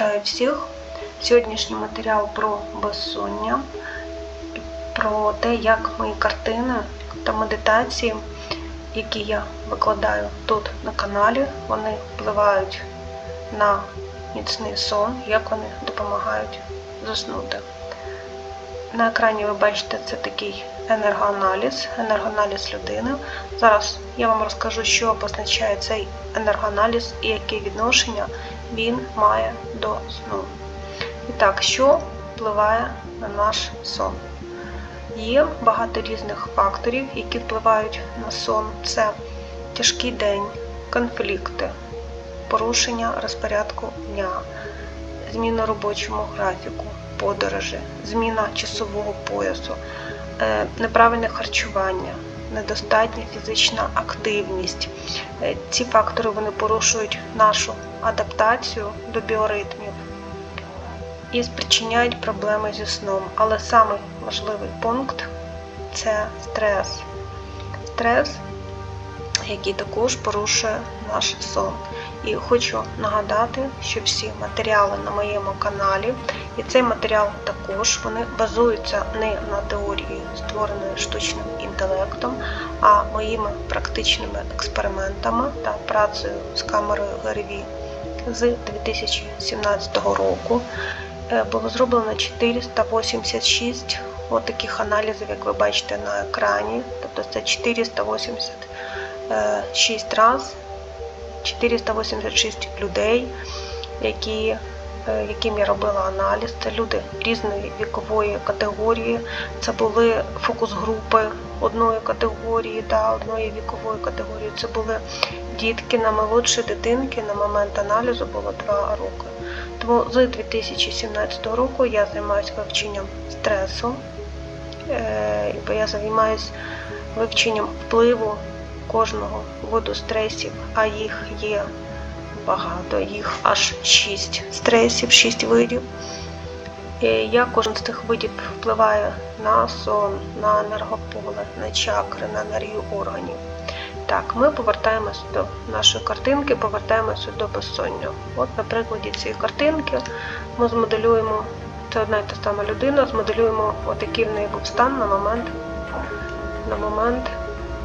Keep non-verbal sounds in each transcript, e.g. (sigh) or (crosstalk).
Вітаю всіх! Сьогоднішній матеріал про безсоння, про те, як мої картини та медитації, які я викладаю тут на каналі, вони впливають на міцний сон, як вони допомагають заснути. На екрані ви бачите це такий енергоаналіз, енергоаналіз людини. Зараз я вам розкажу, що позначає цей енергоаналіз і яке відношення він має до сну. І так, що впливає на наш сон? Є багато різних факторів, які впливають на сон. Це тяжкий день, конфлікти, порушення розпорядку дня, зміна робочому графіку, подорожі, зміна часового поясу, е, неправильне харчування, недостатня фізична активність. Е, Ці фактори вони порушують нашу адаптацію до біоритмів і спричиняють проблеми зі сном. Але самий важливий пункт це стрес. Стрес, який також порушує наш сон. І хочу нагадати, що всі матеріали на моєму каналі, і цей матеріал також вони базуються не на теорії, створеної штучним інтелектом, а моїми практичними експериментами та працею з камерою ГРВІ з 2017 року. Е, Було зроблено 486 от таких аналізів, як ви бачите на екрані. Тобто це 486 раз 486 людей, які, яким я робила аналіз. Це люди різної вікової категорії. Це були фокус-групи одної категорії та одної вікової категорії. Це були дітки на молодші дитинки. На момент аналізу було 2 роки. Тому з 2017 року я займаюся вивченням стресу, е, бо я займаюся вивченням впливу кожного виду стресів, а їх є багато, їх аж 6 стресів, 6 видів. І як кожен з цих видів впливає на сон, на енергополе, на чакри, на енергію органів. Так, ми повертаємося до нашої картинки, повертаємося до безсоння. От на прикладі цієї картинки ми змоделюємо, це одна і та сама людина, змоделюємо, отакий в неї був стан на момент, на момент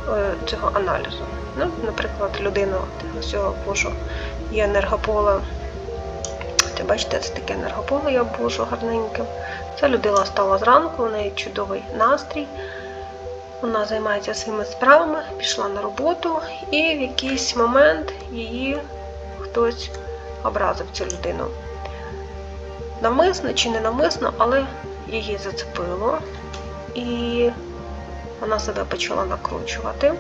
е, цього аналізу. Ну, Наприклад, людина ось цього божу є енергополе. Це бачите, це таке енергополе я обвожу гарненьким. Ця людина стала зранку, у неї чудовий настрій. Вона займається своїми справами, пішла на роботу, і в якийсь момент її хтось образив цю людину. Навмисно чи не навмисно, але її зацепило, і вона себе почала накручувати.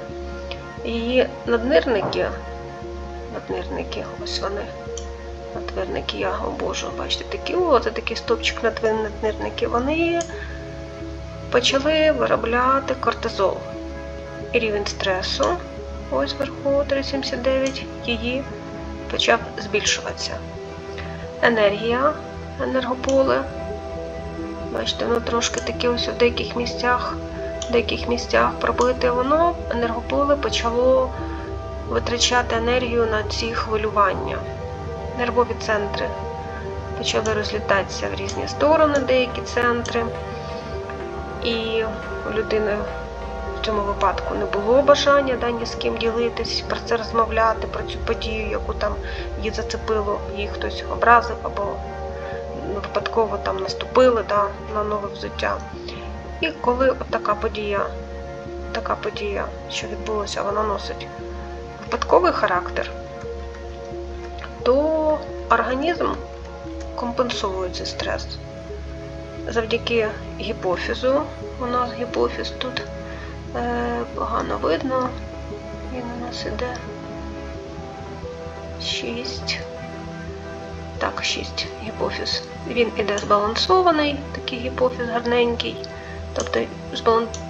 Її наднирники, наднирники, ось вони, надвирники, я обожу, бачите, такі, о, це такий стопчик наднирники, вони почали виробляти кортизол. І рівень стресу, ось вверху 379, її почав збільшуватися. Енергія, енергополе. Бачите, воно трошки таке ось в деяких місцях, в деяких місцях пробите, воно енергополе почало витрачати енергію на ці хвилювання. Нервові центри почали розлітатися в різні сторони, деякі центри. І у людини в цьому випадку не було бажання да, ні з ким ділитись, про це розмовляти, про цю подію, яку там її зацепило, її хтось образив або випадково там наступили да, на нове взуття. І коли от така подія, така подія, що відбулося, вона носить випадковий характер, то організм компенсує цей стрес завдяки гіпофізу. У нас гіпофіз тут е, погано видно. Він у нас іде 6. Так, 6 гіпофіз. Він іде збалансований, такий гіпофіз гарненький. Тобто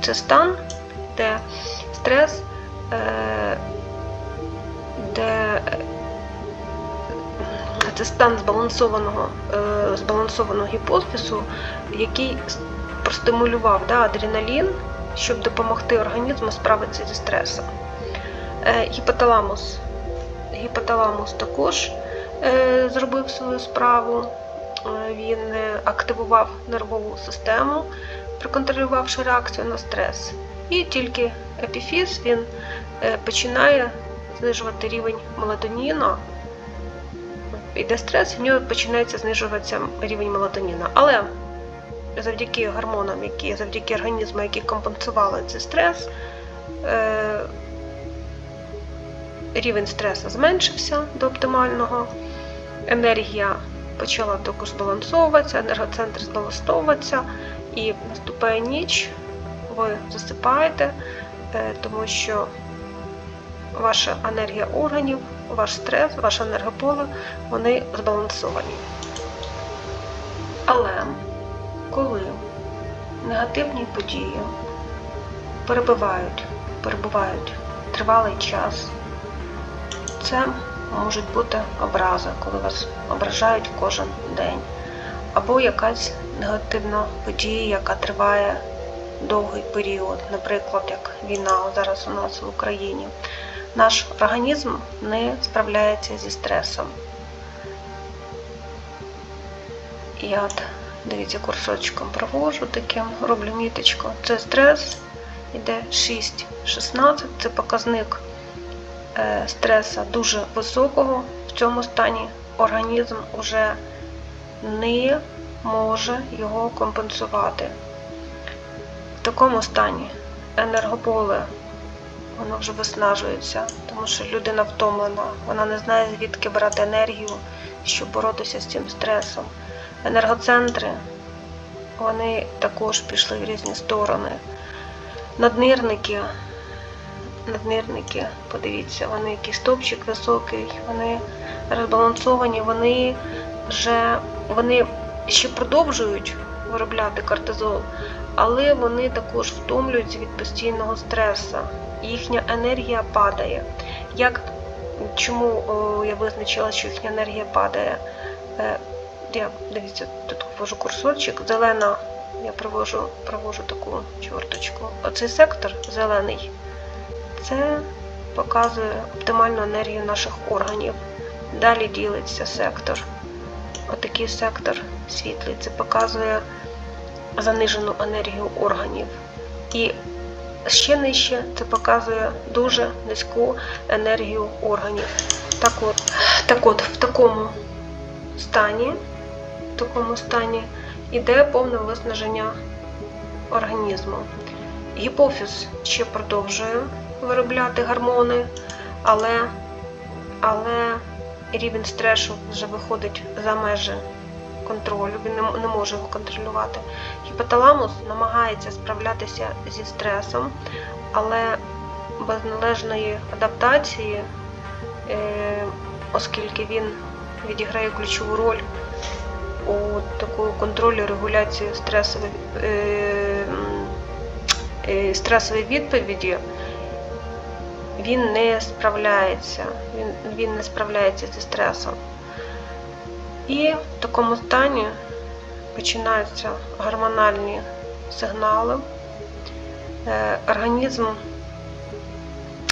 це стан, де стрес, е, де це стан збалансованого е, збалансованого гіпофізу, який простимулював да, адреналін, щоб допомогти організму справитися зі стресом. Е, гіпоталамус. Гіпоталамус також е, зробив свою справу. Е, Він е, активував нервову систему, проконтролювавши реакцію на стрес. І тільки епіфіз він е, починає знижувати рівень мелатоніну. Іде стрес, в нього починається знижуватися рівень мелатоніну. Але завдяки гормонам, які завдяки організму, які компенсували цей стрес, е, рівень стресу зменшився до оптимального, енергія почала також збалансовуватися, енергоцентр збалансовуватися, і наступає ніч, ви засипаєте, е, тому що ваша енергія органів, ваш стрес, ваше енергополе, вони збалансовані. Але коли негативні події перебувають, перебувають тривалий час, це можуть бути образи, коли вас ображають кожен день, або якась негативна подія, яка триває довгий період, наприклад, як війна зараз у нас в Україні. Наш організм не справляється зі стресом. Я от, дивіться, курсочком провожу таким, роблю міточку. Це стрес, іде 6-16, це показник е, стреса дуже високого. В цьому стані організм вже не може його компенсувати. В такому стані енергополе воно вже виснажується, тому що людина втомлена, вона не знає, звідки брати енергію, щоб боротися з цим стресом. Енергоцентри вони також пішли в різні сторони. Наднирники, наднирники, подивіться, вони який стовпчик високий, вони розбалансовані, вони вже вони ще продовжують виробляти кортизол, але вони також втомлюються від постійного стресу. Їхня енергія падає. Як, Чому о, я визначила, що їхня енергія падає? Е, я дивіться, тут ввожу курсорчик, зелена, я провожу, провожу таку чорточку. Оцей сектор зелений, це показує оптимальну енергію наших органів. Далі ділиться сектор. Отакий сектор світлий. Це показує занижену енергію органів. І ще нижче це показує дуже низьку енергію органів. Так от, так от в такому стані, в такому стані йде повне виснаження організму. Гіпофіз ще продовжує виробляти гормони, але, але рівень стресу вже виходить за межі контролю, він не, може його контролювати. Гіпоталамус намагається справлятися зі стресом, але без належної адаптації, е, оскільки він відіграє ключову роль у такому контролі регуляції стресової, е, е, стресової відповіді, він не справляється, він, він не справляється зі стресом. І в такому стані починаються гормональні сигнали. Е, Організм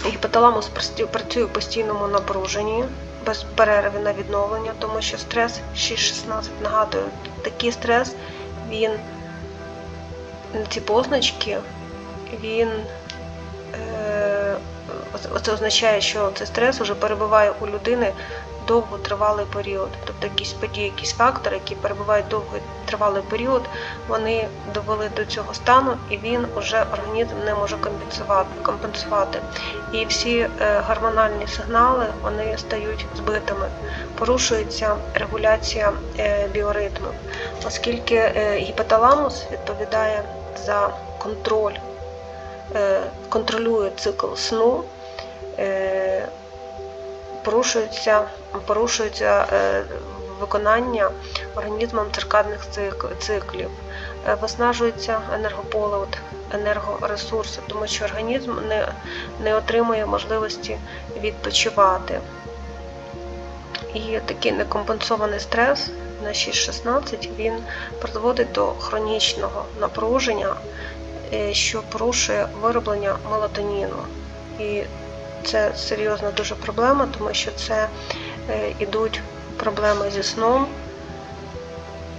гіпоталамус працює в постійному напруженні, без перерви на відновлення, тому що стрес 6-16 нагадую, такий стрес, він ці позначки, він е, це означає, що цей стрес вже перебуває у людини довготривалий період. Тобто якісь події, якісь фактори, які перебувають довготривалий період, вони довели до цього стану, і він уже організм не може компенсувати. компенсувати. І всі е, гормональні сигнали вони стають збитими. Порушується регуляція е, біоритмів, оскільки е, гіпоталамус відповідає за контроль, контролює цикл сну порушується порушується е, виконання організмом циркадних циклів, е, виснажується енергополе, от, енергоресурси, тому що організм не, не отримує можливості відпочивати. І такий некомпенсований стрес на 6-16 він призводить до хронічного напруження, е, що порушує вироблення мелатоніну. І це серйозна дуже проблема, тому що це йдуть проблеми зі сном.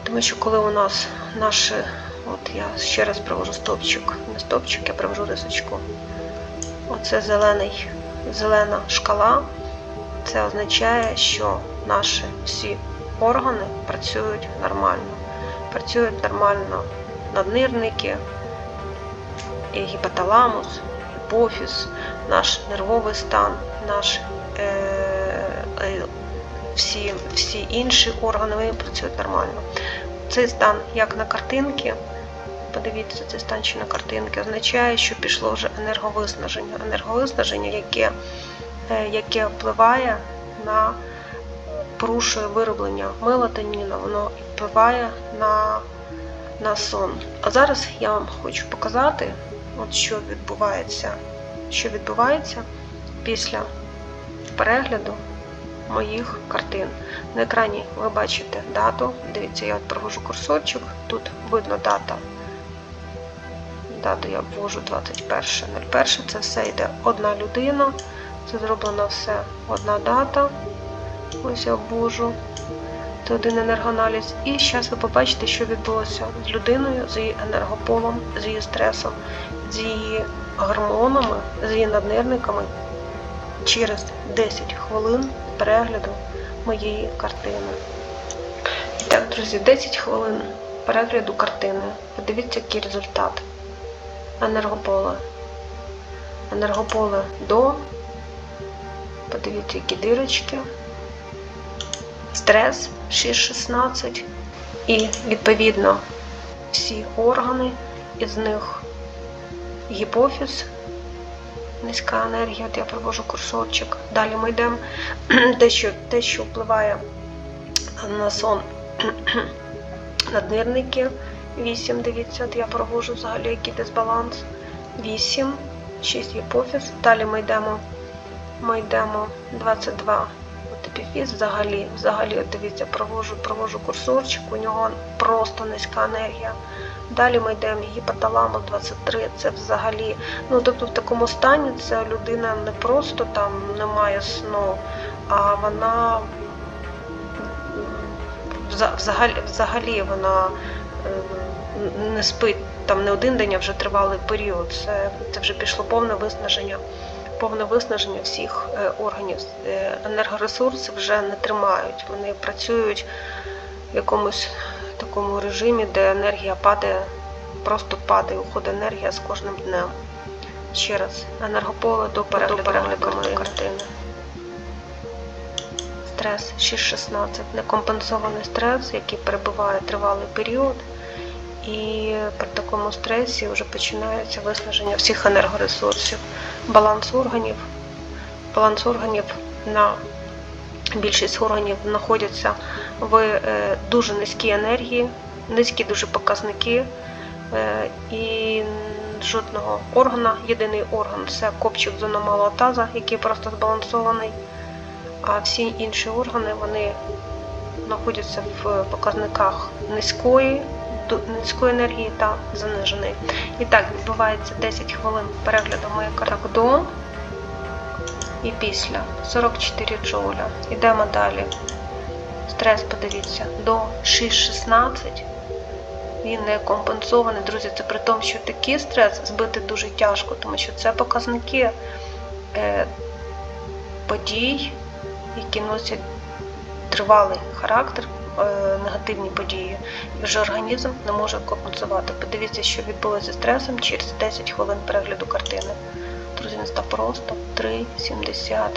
Тому що коли у нас наші, от я ще раз провожу стопчик, не стопчик, я провожу рисочку. Оце зелений, зелена шкала. Це означає, що наші всі органи працюють нормально. Працюють нормально наднирники, і гіпоталамус, гіпофіз, наш нервовий стан, наш е, е, всі, всі інші органи працюють нормально. Цей стан, як на картинці, подивіться, цей стан ще на картинці, означає, що пішло вже енерговиснаження. Енерговиснаження, яке, е, яке впливає на порушує вироблення мелатоніну, воно впливає на, на сон. А зараз я вам хочу показати, от що відбувається, що відбувається після перегляду моїх картин. На екрані ви бачите дату. Дивіться, я от провожу курсорчик, тут видно дата. Дату я ввожу 21.01. Це все йде одна людина. Це зроблено все одна дата. Ось я ввожу. Це один енергоаналіз. І зараз ви побачите, що відбулося з людиною, з її енергополом, з її стресом, з її гормонами, з її наднирниками через 10 хвилин перегляду моєї картини. І так, друзі, 10 хвилин перегляду картини. Подивіться, який результат. Енергополе. Енергополе до. Подивіться, які дирочки. Стрес 6-16. І, відповідно, всі органи, із них гіпофіз, низька енергія, от я провожу курсорчик. Далі ми йдемо. (clears throat) Те, що, те, що впливає на сон (clears throat) наднирники. 8, дивіться, от я провожу взагалі який дисбаланс. 8, 6 гіпофіз. Далі ми йдемо, ми йдемо 22 от епіфіз взагалі, взагалі, от дивіться, провожу, провожу курсорчик, у нього просто низька енергія. Далі ми йдемо гіпоталамус 23, це взагалі. Ну, тобто в такому стані ця людина не просто там не має сну, а вона взагалі, взагалі вона е, не спить там не один день, а вже тривалий період. Це, це вже пішло повне виснаження, повне виснаження всіх е, органів. Е, Енергоресурси вже не тримають. Вони працюють в якомусь такому режимі, де енергія падає, просто падає, уходить енергія з кожним днем. Ще раз, енергополе до перегляду, перегляду моєї картини. Стрес 6-16. Некомпенсований стрес, який перебуває тривалий період. І при такому стресі вже починається виснаження всіх енергоресурсів. Баланс органів. Баланс органів на більшість органів знаходяться в е, дуже низькій енергії, низькі дуже показники. е, І жодного органа, єдиний орган це копчик зона малого таза, який просто збалансований. А всі інші органи вони знаходяться в показниках низької, низької енергії та заниженої. І так, відбувається 10 хвилин перегляду моєї карти до і після 44 джоуля. Йдемо далі. Стрес, подивіться, до 6,16. Він не компенсований, друзі. Це при тому, що такий стрес збити дуже тяжко, тому що це показники е, подій, які носять тривалий характер, негативні події, і вже організм не може компенсувати. Подивіться, що відбулося зі стресом через 10 хвилин перегляду картини. Друзі, не став просто 3,79.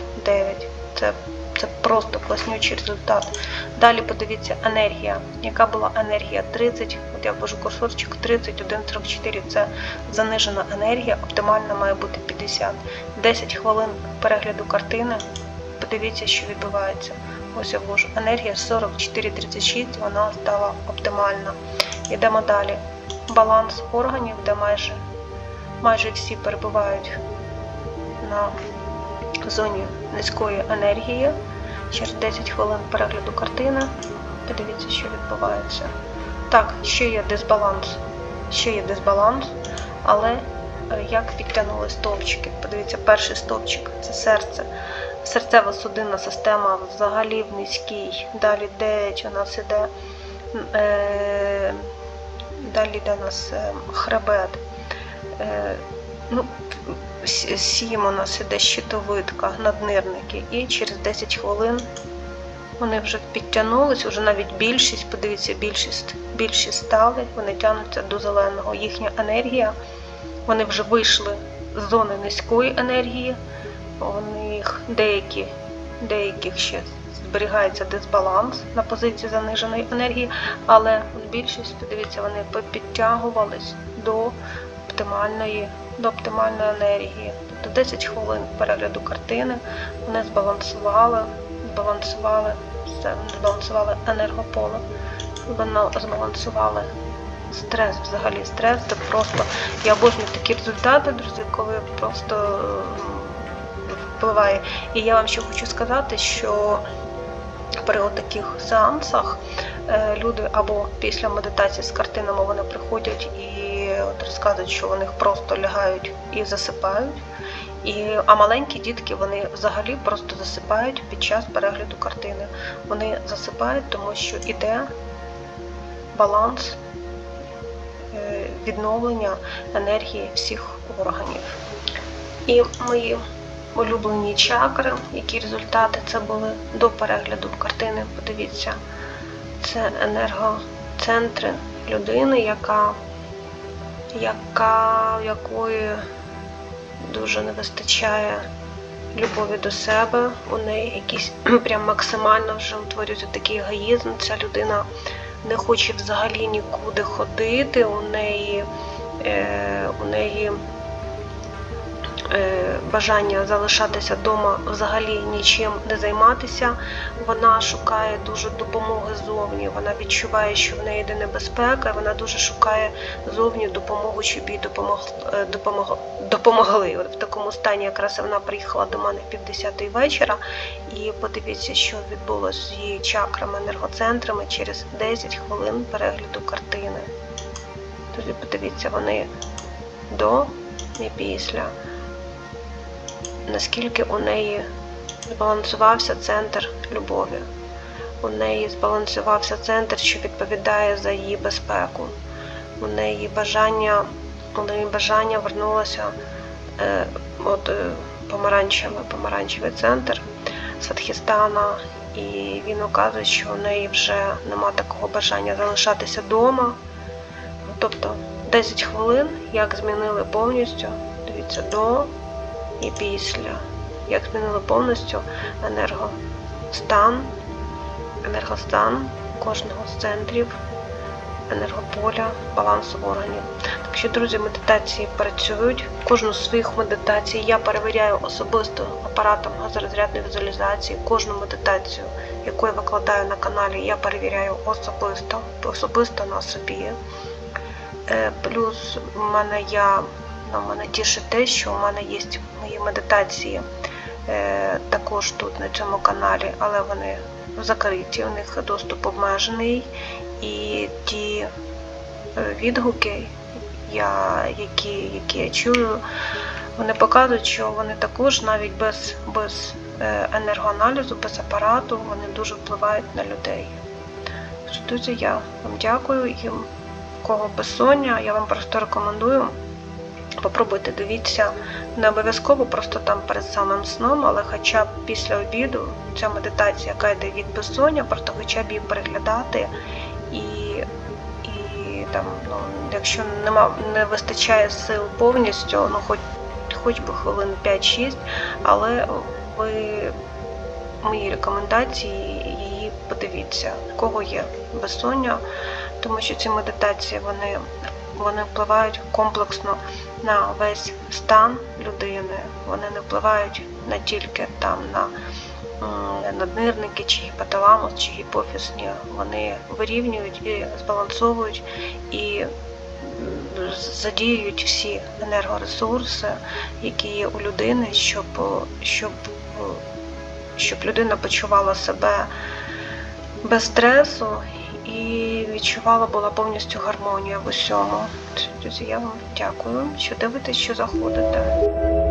Це, це просто класнючий результат. Далі подивіться енергія. Яка була енергія 30, от я ввожу курсорчик 31,44. Це занижена енергія, оптимальна має бути 50. 10 хвилин перегляду картини. Подивіться, що відбувається. Я ввожу. Енергія 44,36, вона стала оптимальна. Йдемо далі. Баланс органів, де майже, майже всі перебувають на зоні низької енергії. Через 10 хвилин перегляду картини. Подивіться, що відбувається. Так, ще є дисбаланс. Ще є дисбаланс, але е, як підтягнули стовпчики. Подивіться, перший стовпчик це серце. Серцево-судинна система взагалі в низькій. Далі де у нас іде е, далі йде у нас е, хребет. Е, ну, сім у нас іде щитовидка, наднирники, і через 10 хвилин вони вже підтягнулись, вже навіть більшість, подивіться, більшість, більшість стали, вони тягнуться до зеленого. Їхня енергія, вони вже вийшли з зони низької енергії, у них деякі, деяких ще зберігається дисбаланс на позиції заниженої енергії, але більшість, подивіться, вони підтягувались до оптимальної, до оптимальної енергії. Тобто 10 хвилин перегляду картини вони збалансували, збалансували, все, збалансували енергополе, воно збалансували стрес, взагалі стрес, це просто я обожнюю такі результати, друзі, коли просто впливає. І я вам ще хочу сказати, що при таких сеансах е, люди або після медитації з картинами вони приходять і от розказують, що вони просто лягають і засипають. І, а маленькі дітки вони взагалі просто засипають під час перегляду картини. Вони засипають, тому що іде баланс е, відновлення енергії всіх органів. І мої улюблені чакри, які результати це були до перегляду картини. Подивіться, це енергоцентри людини, яка, яка, якої дуже не вистачає любові до себе. У неї якийсь (clears throat) прям максимально вже утворюється такий егоїзм. Ця людина не хоче взагалі нікуди ходити. У неї, е, у неї бажання залишатися вдома, взагалі нічим не займатися. Вона шукає дуже допомоги зовні. Вона відчуває, що в неї йде небезпека. Вона дуже шукає зовні допомогу, щоб їй допомог, е, допомог, допомогли. От в такому стані якраз вона приїхала до мене в півдесятої вечора. І подивіться, що відбулося з її чакрами, енергоцентрами через 10 хвилин перегляду картини. Тоді подивіться, вони до і після наскільки у неї збалансувався центр любові. У неї збалансувався центр, що відповідає за її безпеку. У неї бажання, у неї бажання вернулося е, от, е, помаранчевий, помаранчевий центр Садхістана, і він указує, що у неї вже нема такого бажання залишатися вдома. Тобто 10 хвилин, як змінили повністю, дивіться, до і після, як змінили повністю енергостан, енергостан кожного з центрів енергополя, балансу органів. Так що, друзі, медитації працюють. Кожну з своїх медитацій я перевіряю особисто апаратом газорозрядної візуалізації. Кожну медитацію, яку я викладаю на каналі, я перевіряю особисто, особисто на собі. Е, Плюс в мене я Ну, мене тішить те, що у мене є мої медитації е, також тут на цьому каналі, але вони закриті, у них доступ обмежений. І ті е, відгуки, я, які, які я чую, вони показують, що вони також навіть без, без е, енергоаналізу, без апарату, вони дуже впливають на людей. Друзі, я вам дякую і кого безсоння, я вам просто рекомендую. Попробуйте, дивіться, не обов'язково просто там перед самим сном, але хоча б після обіду ця медитація, яка йде від безсоння, просто хоча б її переглядати. І, і там, ну, якщо нема, не вистачає сил повністю, ну хоч, хоч би хвилин 5-6, але ви мої рекомендації її подивіться, в кого є безсоння, тому що ці медитації вони вони впливають комплексно на весь стан людини. Вони не впливають не тільки там на наднирники, чи гіпоталамус, чи гіпофіз. Ні, Вони вирівнюють і збалансовують і задіюють всі енергоресурси, які є у людини, щоб, щоб, щоб людина почувала себе без стресу і відчувала була повністю гармонія в усьому. Друзі, я вам дякую, що дивитесь, що заходите.